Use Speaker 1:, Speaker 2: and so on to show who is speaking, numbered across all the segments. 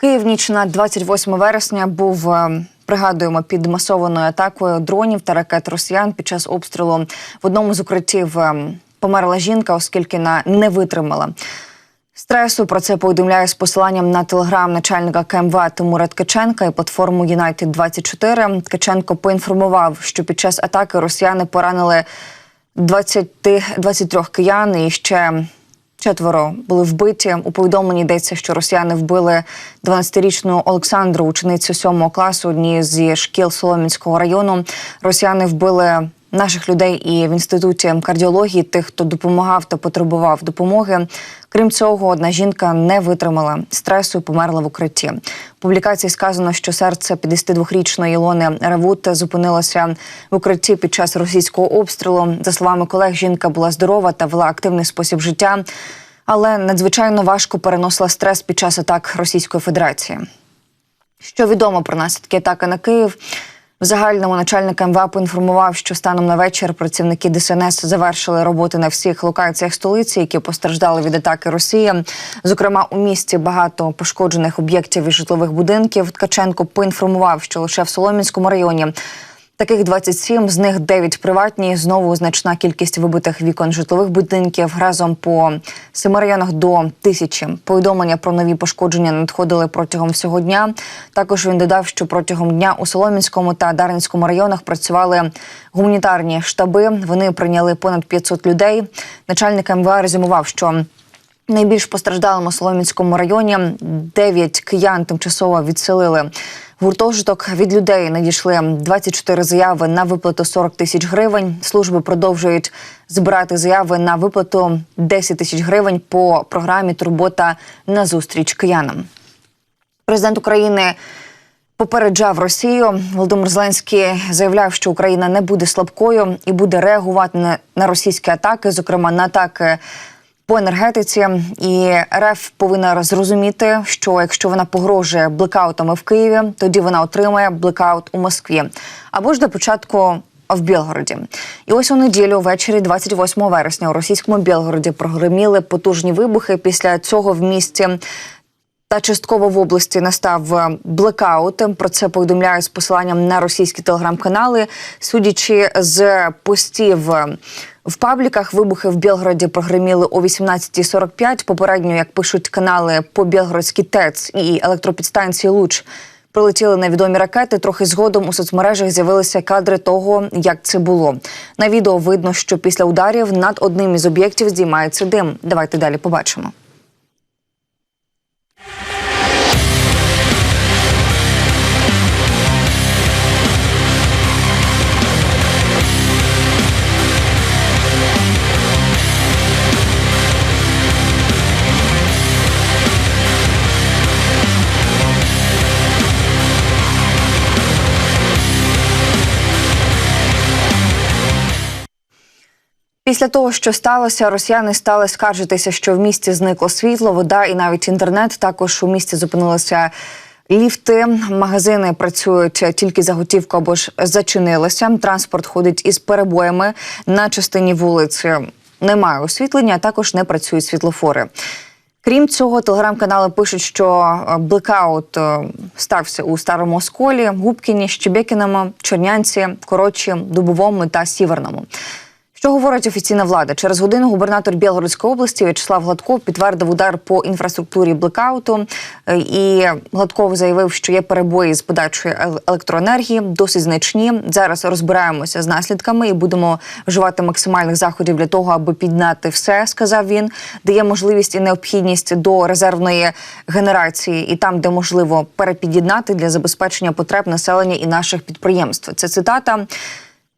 Speaker 1: Київ ніч на 28 вересня був. е, Пригадуємо під масованою атакою дронів та ракет росіян під час обстрілу в одному з укриттів е, померла жінка, оскільки на не витримала стресу. Про це повідомляє з посиланням на телеграм начальника КМВА Тимура Ткаченка і платформу United 24 Ткаченко поінформував, що під час атаки росіяни поранили 20, 23 киян і ще Четверо були вбиті. У повідомленні йдеться, що росіяни вбили 12-річну Олександру, ученицю 7 класу однієї зі шкіл Соломінського району. Росіяни вбили наших людей і в інституті кардіології тих, хто допомагав та потребував допомоги. Крім цього, одна жінка не витримала стресу і померла в укритті. В публікації сказано, що серце 52-річної Ілони Ревут зупинилося в укритті під час російського обстрілу. За словами колег, жінка була здорова та вела активний спосіб життя, але надзвичайно важко переносила стрес під час атак Російської Федерації. Що відомо про наслідки атаки на Київ? В загальному начальник МВА поінформував, що станом на вечір працівники ДСНС завершили роботи на всіх локаціях столиці, які постраждали від атаки Росії. Зокрема, у місті багато пошкоджених об'єктів і житлових будинків. Ткаченко поінформував, що лише в Соломінському районі Таких 27, з них 9 приватні. Знову значна кількість вибитих вікон житлових будинків. Разом по семи районах до тисячі. Повідомлення про нові пошкодження надходили протягом всього дня. Також він додав, що протягом дня у Соломінському та Дарницькому районах працювали гуманітарні штаби. Вони прийняли понад 500 людей. Начальник МВА резюмував, що Найбільш постраждалому Соломінському районі дев'ять киян тимчасово відселили гуртожиток. Від людей надійшли 24 заяви на виплату 40 тисяч гривень. Служби продовжують збирати заяви на виплату 10 тисяч гривень по програмі Турбота на зустріч киянам. Президент України попереджав Росію. Володимир Зеленський заявляв, що Україна не буде слабкою і буде реагувати на, російські атаки, зокрема на атаки по енергетиці. І РФ повинна зрозуміти, що якщо вона погрожує блекаутами в Києві, тоді вона отримає блекаут у Москві або ж до початку. В Білгороді, і ось у неділю, ввечері 28 вересня, у російському Білгороді прогреміли потужні вибухи. Після цього в місті та частково в області настав блекаут. Про це повідомляють з посиланням на російські телеграм-канали. Судячи з постів в пабліках, вибухи в Білгороді прогреміли о 18.45. Попередньо, як пишуть канали по Білгородській ТЕЦ і електропідстанції Луч. Прилетіли невідомі ракети. Трохи згодом у соцмережах з'явилися кадри того, як це було. На відео видно, що після ударів над одним із об'єктів здіймається дим. Давайте далі побачимо. Після того, що сталося, росіяни стали скаржитися, що в місті зникло світло, вода і навіть інтернет. Також у місті зупинилися ліфти, магазини працюють тільки за готівку або ж зачинилися. Транспорт ходить із перебоями на частині вулиці. Немає освітлення, а також не працюють світлофори. Крім цього, телеграм-канали пишуть, що блекаут е, стався у старому осколі, Губкіні, Щебекіному, Чернянці, Коротчі, Дубовому та Сіверному. Що говорить офіційна влада? Через годину губернатор Білгородської області В'ячеслав Гладков підтвердив удар по інфраструктурі блекауту. Е, І Гладков заявив, що є перебої з подачою електроенергії, досить значні. Зараз розбираємося з наслідками і будемо вживати максимальних заходів для того, аби підняти все. Сказав він. Дає можливість і необхідність до резервної генерації, і там, де можливо, перепід'єднати для забезпечення потреб населення і наших підприємств. Це цитата.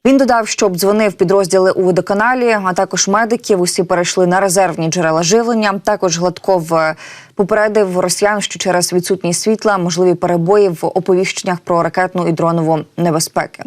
Speaker 1: Він додав, що обдзвонив підрозділи у водоканалі, а також медиків. Усі перейшли на резервні джерела живлення. Також Гладков е, попередив росіян, що через відсутність світла можливі перебої в оповіщеннях про ракетну і дронову небезпеки.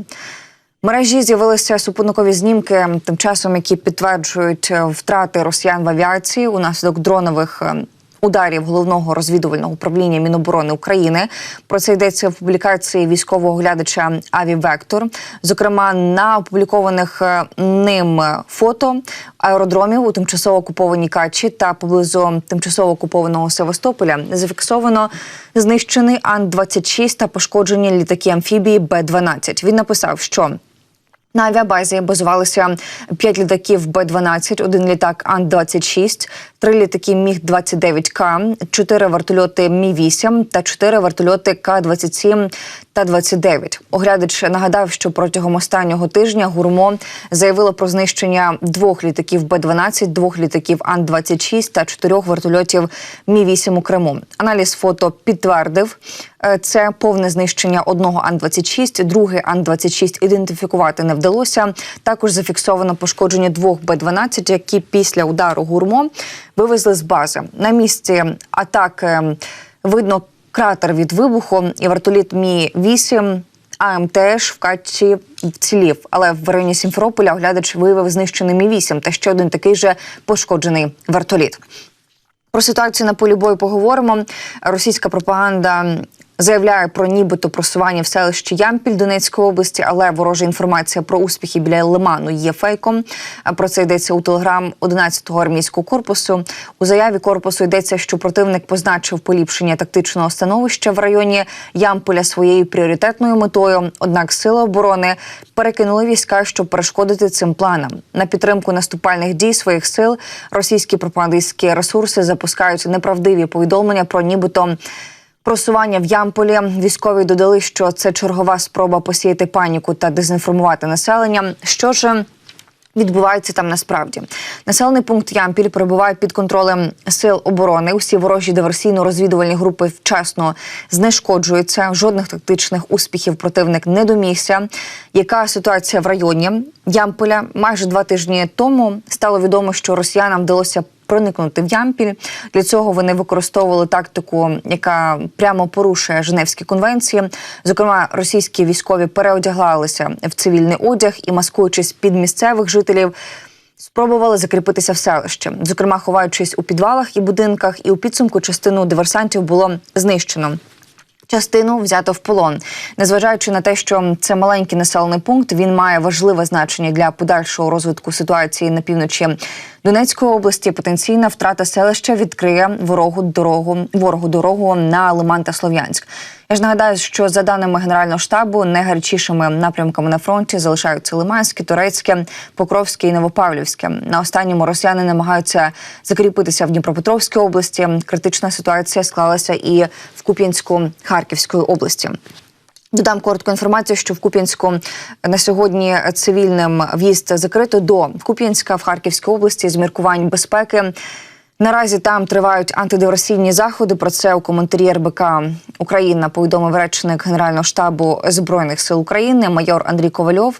Speaker 1: В мережі з'явилися супутникові знімки, тим часом які підтверджують е, втрати росіян в авіації унаслідок дронових е, ударів головного розвідувального управління Міноборони України. Про це йдеться в публікації військового глядача Аві Вектор. Зокрема, на опублікованих е, ним фото аеродромів у тимчасово окупованій Качі та поблизу тимчасово окупованого Севастополя зафіксовано знищений Ан-26 та пошкоджені літаки амфібії Б-12. Він написав, що на авіабазі базувалися 5 літаків Б-12, один літак Ан-26, три літаки Міг-29К, чотири вертольоти Мі-8 та чотири вертольоти К-27 та 29. Оглядач нагадав, що протягом останнього тижня ГУРМО заявило про знищення двох літаків Б-12, двох літаків Ан-26 та чотирьох вертольотів Мі-8 у Криму. Аналіз фото підтвердив е, це повне знищення одного Ан-26, другий Ан-26 ідентифікувати не вдалося. Також зафіксовано пошкодження двох Б-12, які після удару ГУРМО вивезли з бази. На місці атаки видно кратер від вибуху і вертоліт Мі 8 АМТШ в Катчі вцілів, але в районі Сімферополя оглядач виявив знищений Мі 8 та ще один такий же пошкоджений вертоліт. Про ситуацію на полі бою поговоримо. Російська пропаганда заявляє про нібито просування в селищі Ямпіль Донецької області, але ворожа інформація про успіхи біля Лиману є фейком. Про це йдеться у телеграм 11-го армійського корпусу. У заяві корпусу йдеться, що противник позначив поліпшення тактичного становища в районі Ямполя своєю пріоритетною метою. Однак сили оборони перекинули війська, щоб перешкодити цим планам. На підтримку наступальних дій своїх сил російські пропагандистські ресурси запускають неправдиві повідомлення про нібито. Просування в Ямполі військові додали, що це чергова спроба посіяти паніку та дезінформувати населення. Що ж відбувається там насправді? Населений пункт Ямпіль перебуває під контролем сил оборони. Усі ворожі диверсійно-розвідувальні групи вчасно знешкоджуються. Жодних тактичних успіхів противник не домігся. Яка ситуація в районі Ямполя? Майже два тижні тому стало відомо, що росіянам вдалося проникнути в Ямпіль. Для цього вони використовували тактику, яка прямо порушує Женевські конвенції. Зокрема, російські військові переодяглалися в цивільний одяг і, маскуючись під місцевих жителів. Спробували закріпитися в селище, зокрема ховаючись у підвалах і будинках, і у підсумку частину диверсантів було знищено. Частину взято в полон, незважаючи на те, що це маленький населений пункт, він має важливе значення для подальшого розвитку ситуації на півночі Донецької області. Потенційна втрата селища відкриє ворогу дорогу ворогу дорогу на Лиман та Слов'янськ. Я ж нагадаю, що за даними генерального штабу, найгарячішими напрямками на фронті залишаються Лиманське, Турецьке, Покровське і Новопавлівське. На останньому росіяни намагаються закріпитися в Дніпропетровській області. Критична ситуація склалася і в Куп'янську Харківської області. Додам коротку інформацію, що в Куп'янську на сьогодні цивільним в'їзд закрито до Куп'янська в Харківській області з міркувань безпеки. Наразі там тривають антидиверсійні заходи. Про це у коментарі РБК Україна повідомив речник Генерального штабу збройних сил України майор Андрій Ковальов.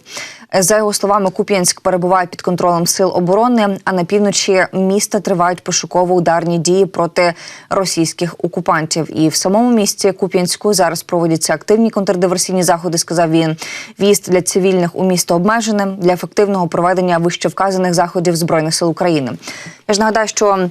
Speaker 1: За його словами, Куп'янськ перебуває під контролем сил оборони. А на півночі міста тривають пошуково-ударні дії проти російських окупантів. І в самому місті Куп'янську зараз проводяться активні контрдиверсійні заходи. Сказав він. В'їзд для цивільних у місто обмеженим для ефективного проведення вищевказаних заходів збройних сил України. Я ж нагадаю, що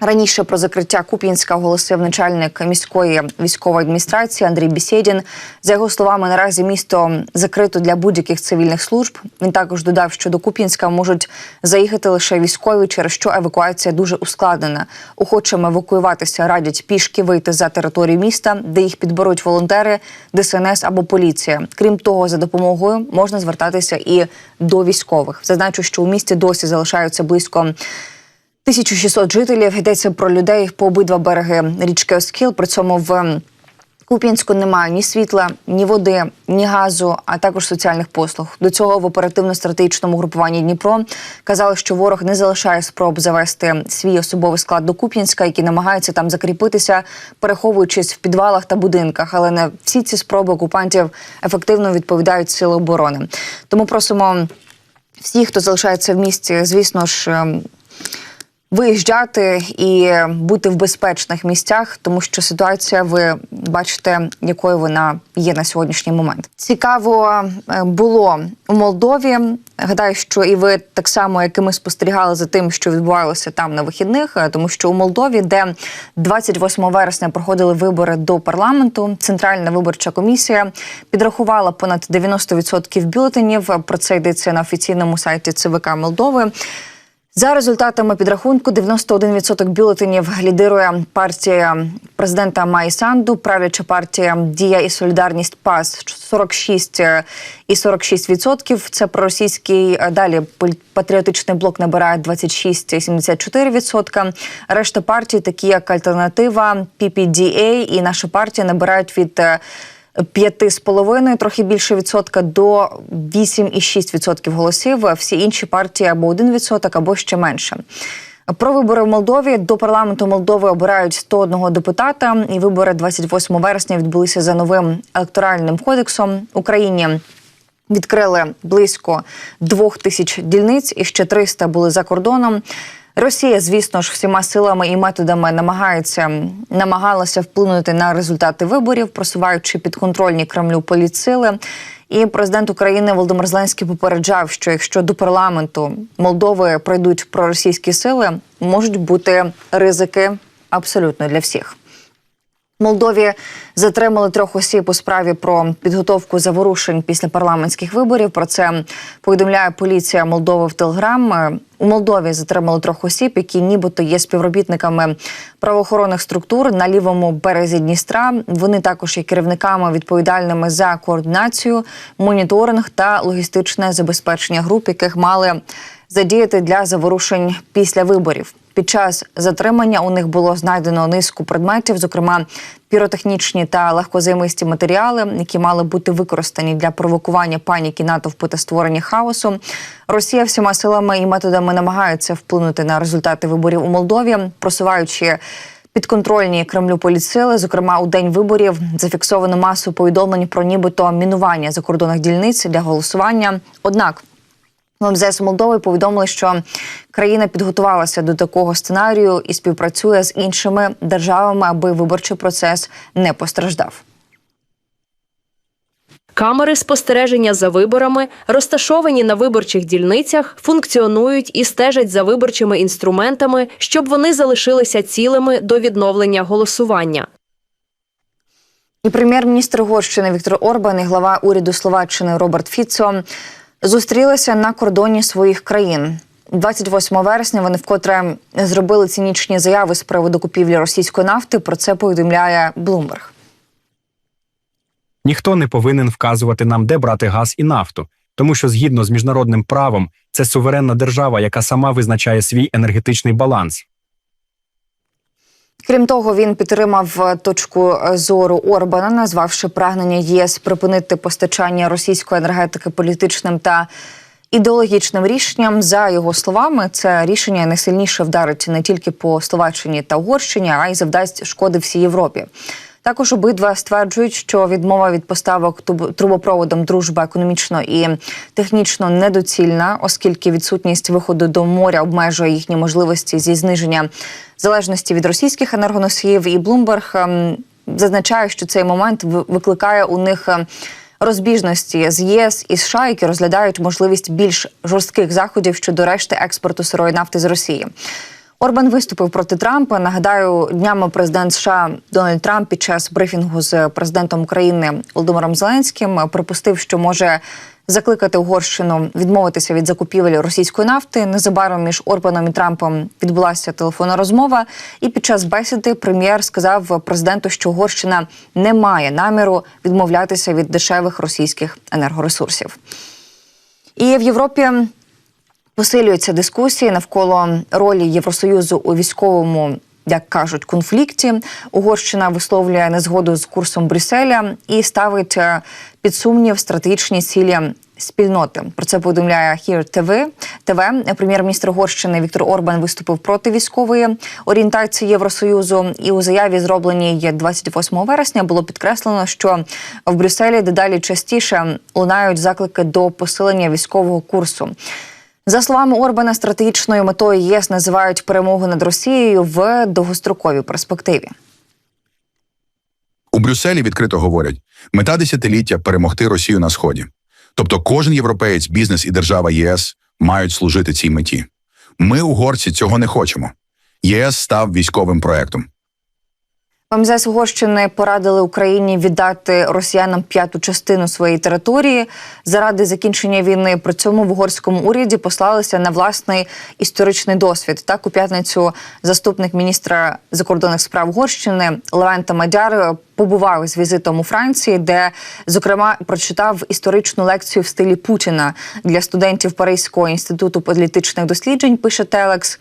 Speaker 1: Раніше про закриття Куп'янська оголосив начальник міської військової адміністрації Андрій Бісєдін. За його словами, наразі місто закрито для будь-яких цивільних служб. Він також додав, що до Куп'янська можуть заїхати лише військові, через що евакуація дуже ускладнена. Охочим евакуюватися радять пішки вийти за територію міста, де їх підберуть волонтери, ДСНС або поліція. Крім того, за допомогою можна звертатися і до військових. Зазначу, що у місті досі залишаються близько. 1600 жителів йдеться про людей по обидва береги річки Оскіл. При цьому в Куп'янську немає ні світла, ні води, ні газу, а також соціальних послуг. До цього в оперативно-стратегічному групуванні Дніпро казали, що ворог не залишає спроб завести свій особовий склад до Куп'янська, який намагається там закріпитися, переховуючись в підвалах та будинках. Але не всі ці спроби окупантів ефективно відповідають сили оборони. Тому просимо всіх, хто залишається в місті, звісно ж. Виїжджати і бути в безпечних місцях, тому що ситуація, ви бачите, якою вона є на сьогоднішній момент. Цікаво е, було у Молдові. Гадаю, що і ви так само, як і ми спостерігали за тим, що відбувалося там на вихідних, е, тому що у Молдові, де 28 вересня проходили вибори до парламенту, центральна виборча комісія підрахувала понад 90% бюлетенів. Про це йдеться на офіційному сайті ЦВК Молдови. За результатами підрахунку, 91% бюлетенів лідирує партія президента Майі Санду, правляча партія Дія і Солідарність ПАС 46 і 46%. Це проросійський далі патріотичний блок набирає 26,74%. Решта партій, такі як Альтернатива, PPDA і наша партія набирають від 5,5, трохи більше відсотка до 8,6% голосів. Всі інші партії або 1%, або ще менше. Про вибори в Молдові до парламенту Молдови обирають 101 депутата. І вибори 28 вересня відбулися за новим електоральним кодексом Україні. Відкрили близько двох тисяч дільниць і ще 300 були за кордоном. Росія, звісно ж, всіма силами і методами намагається намагалася вплинути на результати виборів, просуваючи підконтрольні Кремлю політсили. І президент України Володимир Зеленський попереджав, що якщо до парламенту Молдови пройдуть проросійські сили, можуть бути ризики абсолютно для всіх. Молдові затримали трьох осіб у справі про підготовку заворушень після парламентських виборів. Про це повідомляє поліція Молдови в Телеграм. У Молдові затримали трьох осіб, які нібито є співробітниками правоохоронних структур на лівому березі Дністра. Вони також є керівниками відповідальними за координацію, моніторинг та логістичне забезпечення груп, яких мали задіяти для заворушень після виборів. Під час затримання у них було знайдено низку предметів, зокрема піротехнічні та легкозаймисті матеріали, які мали бути використані для провокування паніки натовпу та створення хаосу. Росія всіма силами і методами намагається вплинути на результати виборів у Молдові, просуваючи. Підконтрольні Кремлю політсили, зокрема у день виборів, зафіксовано масу повідомлень про нібито мінування закордонних дільниць для голосування. Однак МЗС Молдови повідомили, що країна підготувалася до такого сценарію і співпрацює з іншими державами, аби виборчий процес не постраждав.
Speaker 2: Камери спостереження за виборами, розташовані на виборчих дільницях, функціонують і стежать за виборчими інструментами, щоб вони залишилися цілими до відновлення голосування.
Speaker 1: І прем'єр-міністр Угорщини Віктор Орбан і глава уряду Словаччини Роберт Фіцо зустрілися на кордоні своїх країн. 28 вересня вони вкотре зробили цинічні заяви з приводу купівлі російської нафти. Про це повідомляє Блумберг.
Speaker 3: Ніхто не повинен вказувати нам, де брати газ і нафту, тому що згідно з міжнародним правом це суверенна держава, яка сама визначає свій енергетичний баланс.
Speaker 1: Крім того, він підтримав точку зору Орбана, назвавши прагнення ЄС припинити постачання російської енергетики політичним та ідеологічним рішенням. За його словами, це рішення найсильніше вдарить не тільки по Словаччині та Угорщині, а й завдасть шкоди всій Європі. Також обидва стверджують, що відмова від поставок трубопроводом дружба економічно і технічно недоцільна, оскільки відсутність виходу до моря обмежує їхні можливості зі зниження залежності від російських енергоносіїв. І Блумберг зазначає, що цей момент викликає у них розбіжності з ЄС і США, які розглядають можливість більш жорстких заходів щодо решти експорту сирої нафти з Росії. Орбан виступив проти Трампа. Нагадаю, днями президент США Дональд Трамп під час брифінгу з президентом України Володимиром Зеленським припустив, що може закликати Угорщину відмовитися від закупівель російської нафти. Незабаром між Орбаном і Трампом відбулася телефонна розмова. І під час бесіди прем'єр сказав президенту, що Угорщина не має наміру відмовлятися від дешевих російських енергоресурсів. І в Європі Посилюються дискусії навколо ролі Євросоюзу у військовому, як кажуть, конфлікті. Угорщина висловлює незгоду з курсом Брюсселя і ставить е, під сумнів стратегічні цілі спільноти. Про це повідомляє Here TV. ТВ. Прем'єр-міністр Угорщини Віктор Орбан виступив проти військової орієнтації Євросоюзу. І у заяві, зробленій 28 вересня, було підкреслено, що в Брюсселі дедалі частіше лунають заклики до посилення військового курсу. За словами Орбана, стратегічною метою ЄС називають перемогу над Росією в довгостроковій перспективі.
Speaker 4: У Брюсселі відкрито говорять: мета десятиліття перемогти Росію на сході. Тобто, кожен європеєць, бізнес і держава ЄС мають служити цій меті. Ми, угорці, цього не хочемо. ЄС став військовим проектом.
Speaker 1: МЗС Угорщини порадили Україні віддати росіянам п'яту частину своєї території заради закінчення війни. При цьому в угорському уряді послалися на власний історичний досвід. Так у п'ятницю заступник міністра закордонних справ Угорщини Левента Мадяр побував з візитом у Франції, де зокрема прочитав історичну лекцію в стилі Путіна для студентів Паризького інституту політичних досліджень. Пише Телекс.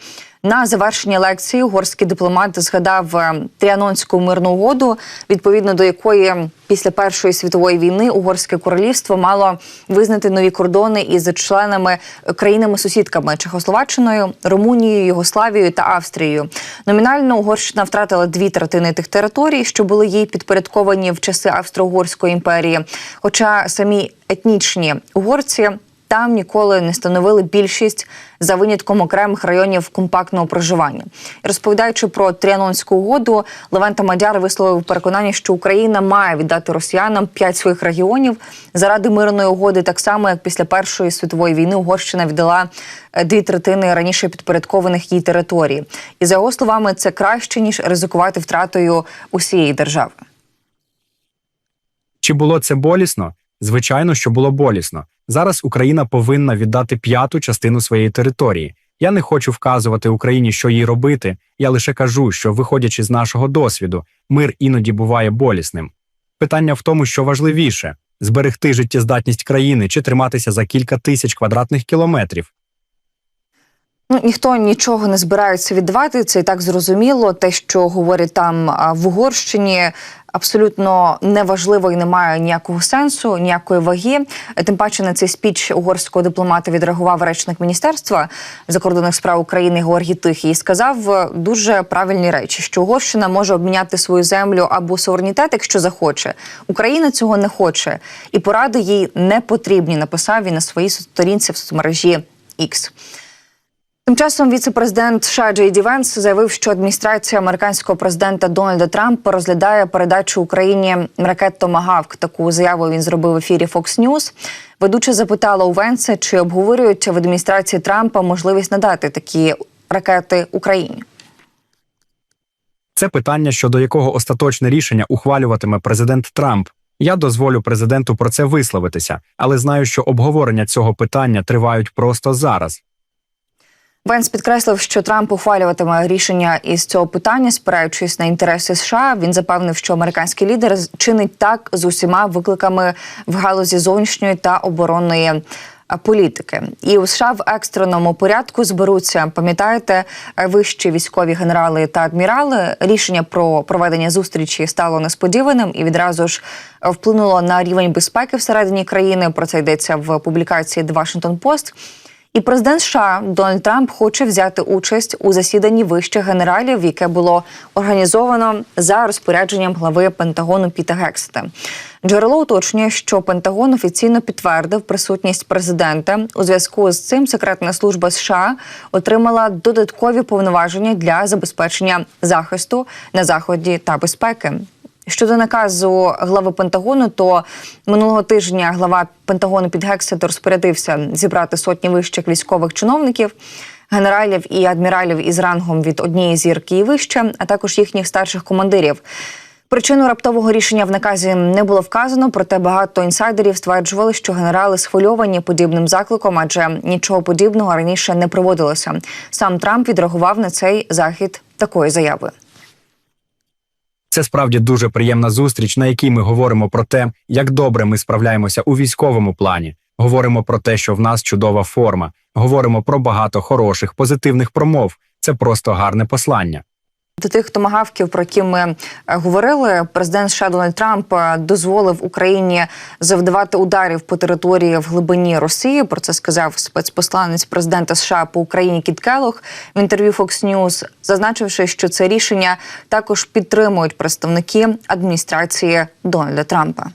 Speaker 1: На завершення лекції угорський дипломат згадав е, Тріанонську мирну угоду, відповідно до якої після Першої світової війни угорське королівство мало визнати нові кордони із членами е, країнами-сусідками Чехословаччиною, Румунією, Югославією та Австрією. Номінально Угорщина втратила дві третини тих територій, що були їй підпорядковані в часи Австро-Угорської імперії. Хоча самі етнічні угорці там ніколи не становили більшість за винятком окремих районів компактного проживання. І розповідаючи про Тріанонську угоду, Левента Мадяр висловив переконання, що Україна має віддати росіянам п'ять своїх регіонів заради мирної угоди, так само як після Першої світової війни Угорщина віддала е, дві третини раніше підпорядкованих їй територій. І за його словами, це краще ніж ризикувати втратою усієї держави.
Speaker 3: Чи було це болісно? Звичайно, що було болісно. Зараз Україна повинна віддати п'яту частину своєї території. Я не хочу вказувати Україні, що їй робити. Я лише кажу, що, виходячи з нашого досвіду, мир іноді буває болісним. Питання в тому, що важливіше зберегти життєздатність країни чи триматися за кілька тисяч квадратних кілометрів.
Speaker 1: Ну ніхто нічого не збирається віддавати. Це і так зрозуміло. Те, що говорять там в Угорщині, абсолютно неважливо і не має ніякого сенсу, ніякої ваги. Тим паче на цей спіч угорського дипломата відреагував речник міністерства закордонних справ України Георгій Тихий і сказав дуже правильні речі, що Угорщина може обміняти свою землю або суверенітет, якщо захоче. Україна цього не хоче, і поради їй не потрібні. Написав він на своїй сторінці в соцмережі X. Тим часом віце-президент США Джей Ді Венс заявив, що адміністрація американського президента Дональда Трампа розглядає передачу Україні ракет Томагавк. Таку заяву він зробив в ефірі Fox News. Ведуча запитала у Венса, чи обговорюють в адміністрації Трампа можливість надати такі ракети Україні.
Speaker 3: Це питання, щодо якого остаточне рішення ухвалюватиме президент Трамп. Я дозволю президенту про це висловитися, але знаю, що обговорення цього питання тривають просто зараз.
Speaker 1: Венс підкреслив, що Трамп ухвалюватиме рішення із цього питання, спираючись на інтереси США. Він запевнив, що американський лідер чинить так з усіма викликами в галузі зовнішньої та оборонної. Політики і у США в екстреному порядку зберуться. Пам'ятаєте, вищі військові генерали та адмірали. Рішення про проведення зустрічі стало несподіваним і відразу ж вплинуло на рівень безпеки всередині країни. Про це йдеться в публікації The Washington Post. І президент США Дональд Трамп хоче взяти участь у засіданні вищих генералів, яке було організовано за розпорядженням глави Пентагону Піта Гексета. Джерело уточнює, що Пентагон офіційно підтвердив присутність президента. У зв'язку з цим секретна служба США отримала додаткові повноваження для забезпечення захисту на заході та безпеки. Щодо наказу глави Пентагону, то минулого тижня глава Пентагону під Гексет розпорядився зібрати сотні вищих військових чиновників, генералів і адміралів із рангом від однієї зірки і вище, а також їхніх старших командирів. Причину раптового рішення в наказі не було вказано, проте багато інсайдерів стверджували, що генерали схвильовані подібним закликом, адже нічого подібного раніше не проводилося. Сам Трамп відреагував на цей захід такою заявою.
Speaker 3: Це справді дуже приємна зустріч, на якій ми говоримо про те, як добре ми справляємося у військовому плані. Говоримо про те, що в нас чудова форма. Говоримо про багато хороших, позитивних промов. Це просто гарне послання.
Speaker 1: До тих томагавків, про які ми е, говорили, президент США Дональд Трамп е, дозволив Україні завдавати ударів по території в глибині Росії. Про це сказав спецпосланець президента США по Україні Кіт Келлог в інтерв'ю Fox News, зазначивши, що це рішення також підтримують представники адміністрації Дональда Трампа.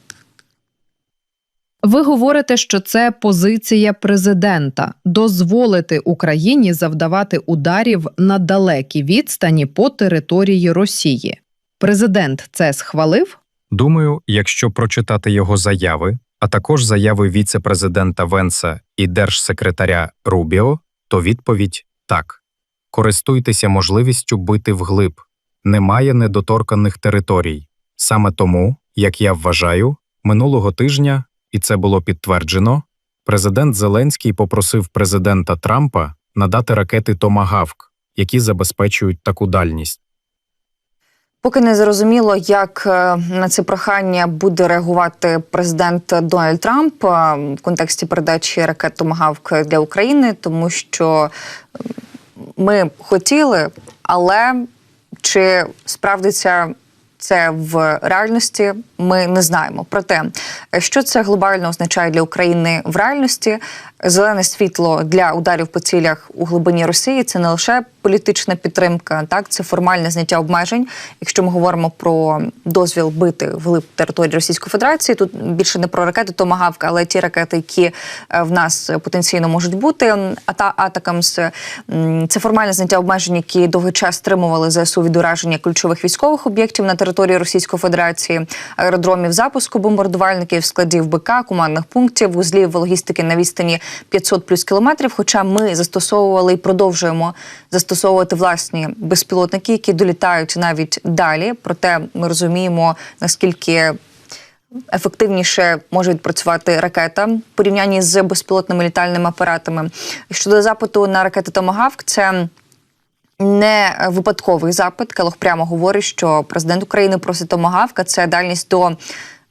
Speaker 5: Ви говорите, що це позиція президента дозволити Україні завдавати ударів на далекій відстані по території Росії. Президент це схвалив?
Speaker 3: Думаю, якщо прочитати його заяви, а також заяви віце-президента Венса і держсекретаря Рубіо, то відповідь так: користуйтеся можливістю бити вглиб. Немає недоторканих територій. Саме тому, як я вважаю, минулого тижня, і це було підтверджено, президент Зеленський попросив президента Трампа надати ракети Томагавк, які забезпечують таку дальність.
Speaker 1: Поки не зрозуміло, як е, на це прохання буде реагувати президент Дональд Трамп е, в контексті передачі ракет Томагавк для України, тому що ми хотіли, але чи справдиться це в реальності, ми не знаємо. Проте, е, що це глобально означає для України в реальності, зелене світло для ударів по цілях у глибині Росії це не лише політична підтримка, так це формальне зняття обмежень. Якщо ми говоримо про дозвіл бити вглиб території Російської Федерації, тут більше не про ракети Томагавк, але ті ракети, які е, в нас потенційно можуть бути. Ата Атакамс це формальне зняття обмежень, які довгий час стримували ЗСУ від ураження ключових військових об'єктів на території Російської Федерації, аеродромів запуску бомбардувальників, складів БК, командних пунктів, вузлів логістики на відстані 500 плюс кілометрів. Хоча ми застосовували і продовжуємо застосовувати власні безпілотники, які долітають навіть далі. Проте ми розуміємо наскільки. Ефективніше може відпрацювати ракета в порівнянні з безпілотними літальними апаратами. Щодо запиту на ракети Томагавк, це не випадковий запит. Келох прямо говорить, що президент України просить Томагавка. Це дальність до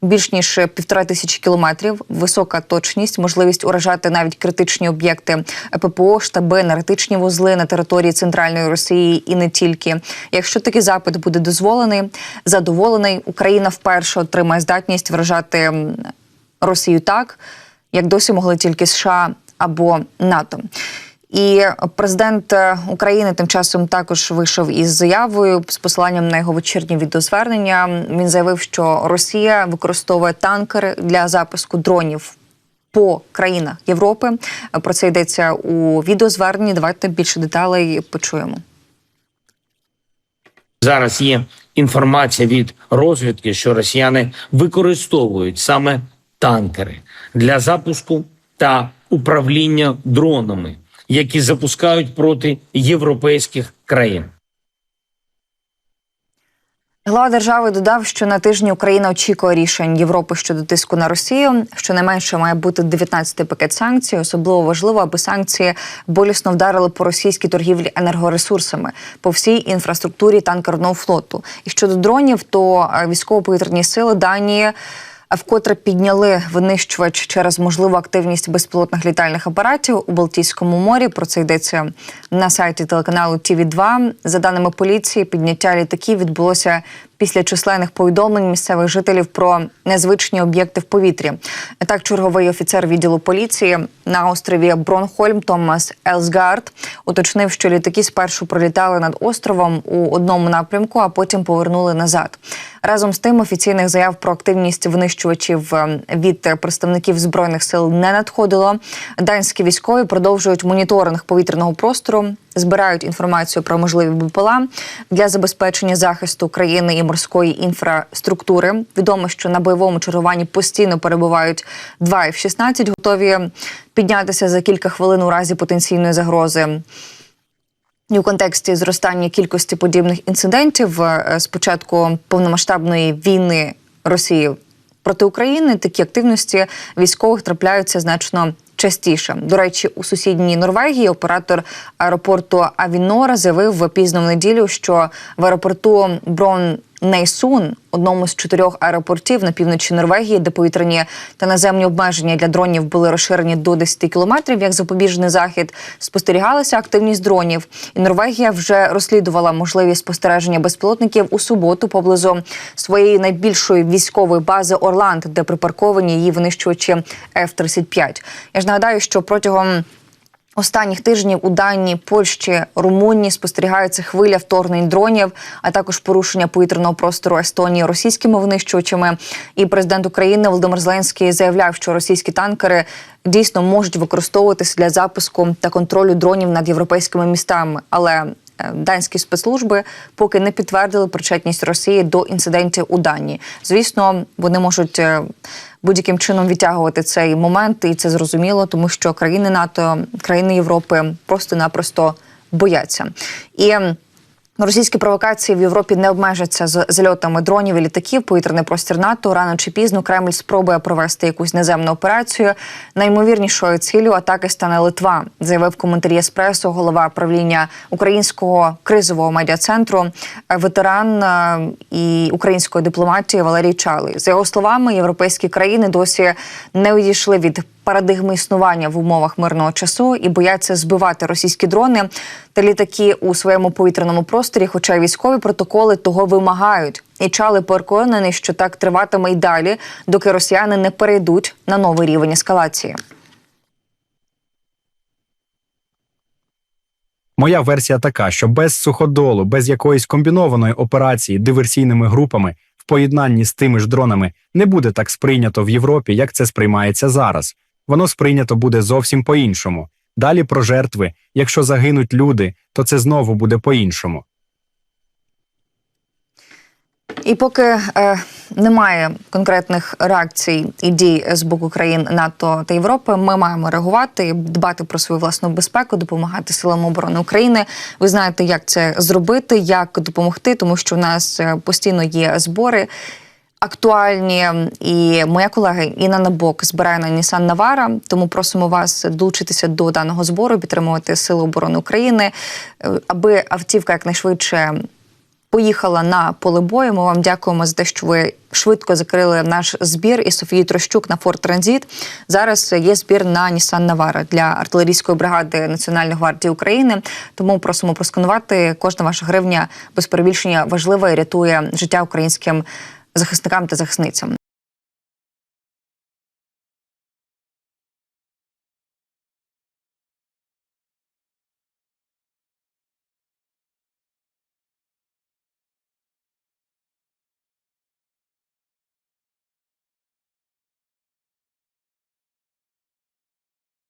Speaker 1: більш ніж півтора тисячі кілометрів, висока точність, можливість уражати навіть критичні об'єкти ППО, штаби, енергетичні вузли на території центральної Росії і не тільки. Якщо такий запит буде дозволений, задоволений, Україна вперше отримає здатність вражати Росію так, як досі могли тільки США або НАТО. І президент е, України тим часом також вийшов із заявою з посиланням на його вечірнє відеозвернення. Він заявив, що Росія використовує танкери для запуску дронів по країнах Європи. Про це йдеться у відеозверненні. Давайте більше деталей почуємо.
Speaker 6: Зараз є інформація від розвідки, що росіяни використовують саме танкери для запуску та управління дронами, які запускають проти європейських країн.
Speaker 1: Глава держави додав, що на тижні Україна очікує рішень Європи щодо тиску на Росію. Щонайменше має бути 19-й пакет санкцій. Особливо важливо, аби санкції болісно вдарили по російській торгівлі енергоресурсами по всій інфраструктурі танкерного флоту. І щодо дронів, то е, військово-повітряні сили Данії. Вкотре підняли винищувач через можливу активність безпілотних літальних апаратів у Балтійському морі. Про це йдеться на сайті телеканалу ТІВІ 2 За даними поліції, підняття літаків відбулося після численних повідомлень місцевих жителів про незвичні об'єкти в повітрі. Так, черговий офіцер відділу поліції на острові Бронхольм Томас Елсгард уточнив, що літаки спершу пролітали над островом у одному напрямку, а потім повернули назад. Разом з тим офіційних заяв про активність винищувачів е, від представників збройних сил не надходило. Данські військові продовжують моніторинг повітряного простору, збирають інформацію про можливі БПЛА для забезпечення захисту країни і морської інфраструктури. Відомо, що на бойовому чергуванні постійно перебувають два F-16, готові піднятися за кілька хвилин у разі потенційної загрози. І у контексті зростання кількості подібних інцидентів е, з початку повномасштабної війни Росії проти України такі активності військових трапляються значно частіше. До речі, у сусідній Норвегії оператор аеропорту Авінора заявив пізно в неділю, що в аеропорту Брон. Нейсун, одному з чотирьох аеропортів на півночі Норвегії, де повітряні та наземні обмеження для дронів були розширені до 10 кілометрів, як запобіжний захід, спостерігалася активність дронів. І Норвегія вже розслідувала можливість спостереження безпілотників у суботу поблизу своєї найбільшої військової бази Орланд, де припарковані її винищувачі F-35. Я ж нагадаю, що протягом Останніх тижнів у Данії, Польщі, Румунії спостерігається хвиля вторгнень дронів, а також порушення повітряного простору Естонії російськими винищувачами. І президент України Володимир Зеленський заявляв, що російські танкери дійсно можуть використовуватися для запуску та контролю дронів над європейськими містами. Але е, данські спецслужби поки не підтвердили причетність Росії до інцидентів у Данії. Звісно, вони можуть е, будь-яким чином відтягувати цей момент, і це зрозуміло, тому що країни НАТО, країни Європи просто-напросто бояться. І Російські провокації в Європі не обмежаться з зальотами дронів і літаків. Повітряний простір НАТО рано чи пізно Кремль спробує провести якусь наземну операцію. Наймовірнішою ціллю атаки стане Литва, заявив коментарі Еспресо голова правління українського кризового медіа-центру, е, ветеран е, і української дипломатії Валерій Чалий. За його словами, європейські країни досі не відійшли від парадигми існування в умовах мирного часу і бояться збивати російські дрони та літаки у своєму повітряному просторі, хоча військові протоколи того вимагають. І Чали переконаний, що так триватиме й далі, доки росіяни не перейдуть на новий рівень ескалації.
Speaker 3: Моя версія така, що без суходолу, без якоїсь комбінованої операції диверсійними групами в поєднанні з тими ж дронами не буде так сприйнято в Європі, як це сприймається зараз. Воно сприйнято буде зовсім по-іншому. Далі про жертви. Якщо загинуть люди, то це знову буде по-іншому.
Speaker 1: І поки е, немає конкретних реакцій і дій з боку країн НАТО та Європи, ми маємо реагувати, дбати про свою власну безпеку, допомагати силам оборони України. Ви знаєте, як це зробити, як допомогти, тому що у нас е, постійно є збори. Актуальні і моя колега Інна Набок збирає на Нісан Навара. Тому просимо вас долучитися до даного збору, підтримувати Сили оборони України, е, аби автівка якнайшвидше поїхала на поле бою. Ми вам дякуємо за те, що ви швидко закрили наш збір і Софії Трощук на Форт Транзит. Зараз є збір на Нісан Навара для артилерійської бригади Національної гвардії України. Тому просимо просканувати. Кожна ваша гривня без перебільшення важлива і рятує життя українським захисникам та захисницям.